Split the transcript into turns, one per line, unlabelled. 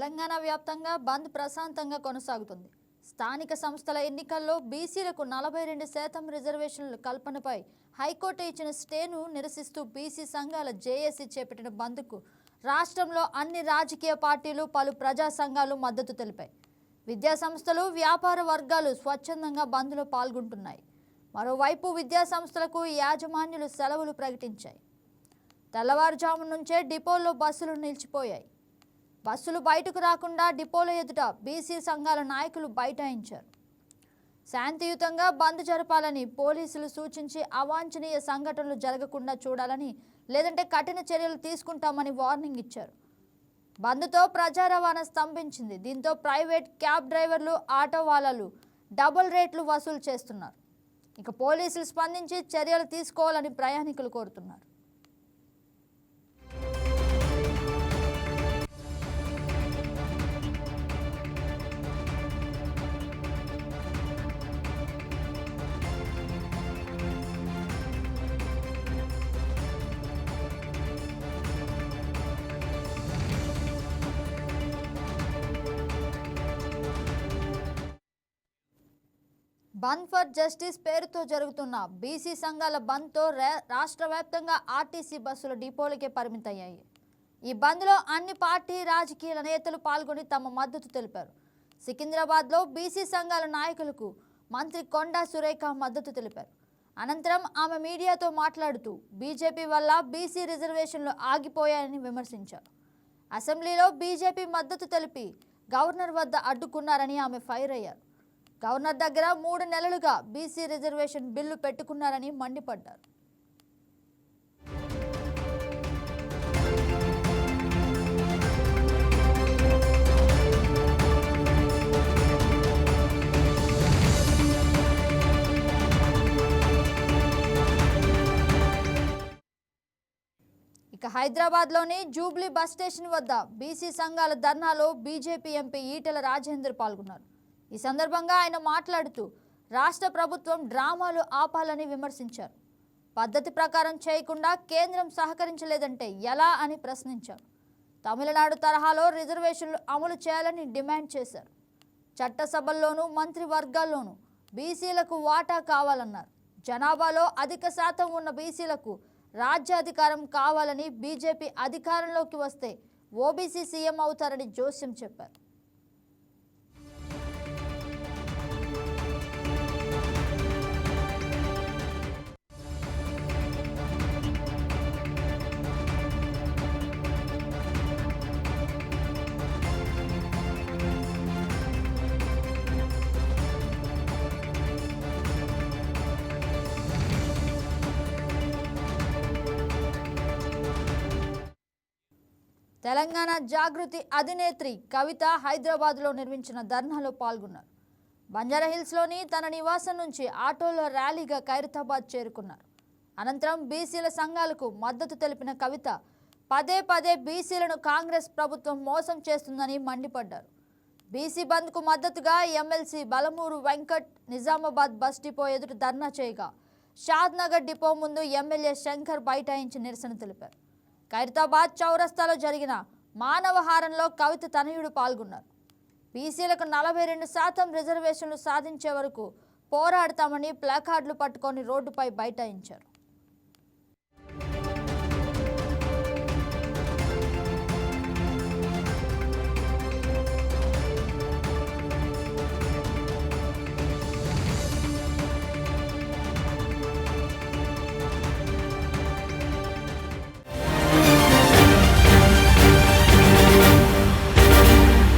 తెలంగాణ వ్యాప్తంగా బంద్ ప్రశాంతంగా కొనసాగుతుంది. స్థానిక సంస్థల ఎన్నికల్లో బీసీలకు నలభై రెండు శాతం రిజర్వేషన్ల కల్పనపై హైకోర్టు ఇచ్చిన స్టేను నిరసిస్తూ బీసీ సంఘాల జేఏసీ చేపట్టిన బంద్కు రాష్ట్రంలో అన్ని రాజకీయ పార్టీలు పలు ప్రజా సంఘాలు మద్దతు తెలిపాయి. విద్యాసంస్థలు వ్యాపార వర్గాలు స్వచ్ఛందంగా బంద్లో పాల్గొంటున్నాయి. మరోవైపు విద్యా సంస్థలకు యాజమాన్యులు సెలవులు ప్రకటించాయి. తెల్లవారుజాము నుంచే డిపోల్లో బస్సులు నిలిచిపోయాయి. బస్సులు బయటకు రాకుండా డిపోల ఎదుట బీసీ సంఘాల నాయకులు బైఠాయించారు. శాంతియుతంగా బంద్ జరపాలని పోలీసులు సూచించి అవాంఛనీయ సంఘటనలు జరగకుండా చూడాలని లేదంటే కఠిన చర్యలు తీసుకుంటామని వార్నింగ్ ఇచ్చారు. బంద్తో ప్రజా రవాణా స్తంభించింది. దీంతో ప్రైవేట్ క్యాబ్ డ్రైవర్లు ఆటో వాళ్ళలు డబుల్ రేట్లు వసూలు చేస్తున్నారు. ఇక పోలీసులు స్పందించి చర్యలు తీసుకోవాలని ప్రయాణికులు కోరుతున్నారు. బంద్ ఫర్ జస్టిస్ పేరుతో జరుగుతున్న బీసీ సంఘాల బంద్తో రాష్ట్ర వ్యాప్తంగా ఆర్టీసీ బస్సులు డిపోలకే పరిమితయ్యాయి ఈ బంద్లో అన్ని పార్టీ రాజకీయ నేతలు పాల్గొని తమ మద్దతు తెలిపారు. సికింద్రాబాద్లో బీసీ సంఘాల నాయకులకు మంత్రి కొండా సురేఖ మద్దతు తెలిపారు. అనంతరం ఆమె మీడియాతో మాట్లాడుతూ బీజేపీ వల్ల బీసీ రిజర్వేషన్లు ఆగిపోయాయని విమర్శించారు. అసెంబ్లీలో బీజేపీ మద్దతు తెలిపి గవర్నర్ వద్ద అడ్డుకున్నారని ఆమె ఫైర్ అయ్యారు. గవర్నర్ దగ్గర మూడు నెలలుగా బీసీ రిజర్వేషన్ బిల్లు పెట్టుకున్నారని మండిపడ్డారు. ఇక హైదరాబాద్లోని జూబ్లీ బస్ స్టేషన్ వద్ద బీసీ సంఘాల ధర్నాలో బీజేపీ ఎంపీ ఈటెల రాజేందర్ పాల్గొన్నారు. ఈ సందర్భంగా ఆయన మాట్లాడుతూ రాష్ట్ర ప్రభుత్వం డ్రామాలు ఆపాలని విమర్శించారు. పద్ధతి ప్రకారం చేయకుండా కేంద్రం సహకరించలేదంటే ఎలా అని ప్రశ్నించారు. తమిళనాడు తరహాలో రిజర్వేషన్లు అమలు చేయాలని డిమాండ్ చేశారు. చట్టసభల్లోనూ మంత్రివర్గాల్లోనూ బీసీలకు వాటా కావాలన్నారు. జనాభాలో అధిక శాతం ఉన్న బీసీలకు రాజ్యాధికారం కావాలని బీజేపీ అధికారంలోకి వస్తే ఓబీసీ సీఎం అవుతారని జోస్యం చెప్పారు. తెలంగాణ జాగృతి అధినేత్రి కవిత హైదరాబాద్లో నిర్మించిన ధర్నాలో పాల్గొన్నారు. బంజారాహిల్స్లోని తన నివాసం నుంచి ఆటోలో ర్యాలీగా ఖైరతాబాద్ చేరుకున్నారు. అనంతరం బీసీల సంఘాలకు మద్దతు తెలిపిన కవిత పదే పదే బీసీలను కాంగ్రెస్ ప్రభుత్వం మోసం చేస్తుందని మండిపడ్డారు. బీసీ బంద్కు మద్దతుగా MLC Balmoor Venkat Nizamabad bus depot ఎదుట ధర్నా చేయగా షాద్నగర్ డిపో ముందు ఎమ్మెల్యే శంకర్ బైఠాయించి నిరసన తెలిపారు. ఖైరతాబాద్ చౌరస్తాలో జరిగిన మానవహారంలో కవిత తనయుడు పాల్గొన్నారు. బీసీలకు నలభై రెండు శాతం రిజర్వేషన్లు సాధించే వరకు పోరాడతామని ప్లాకార్డులు పట్టుకొని రోడ్డుపై బైఠాయించారు.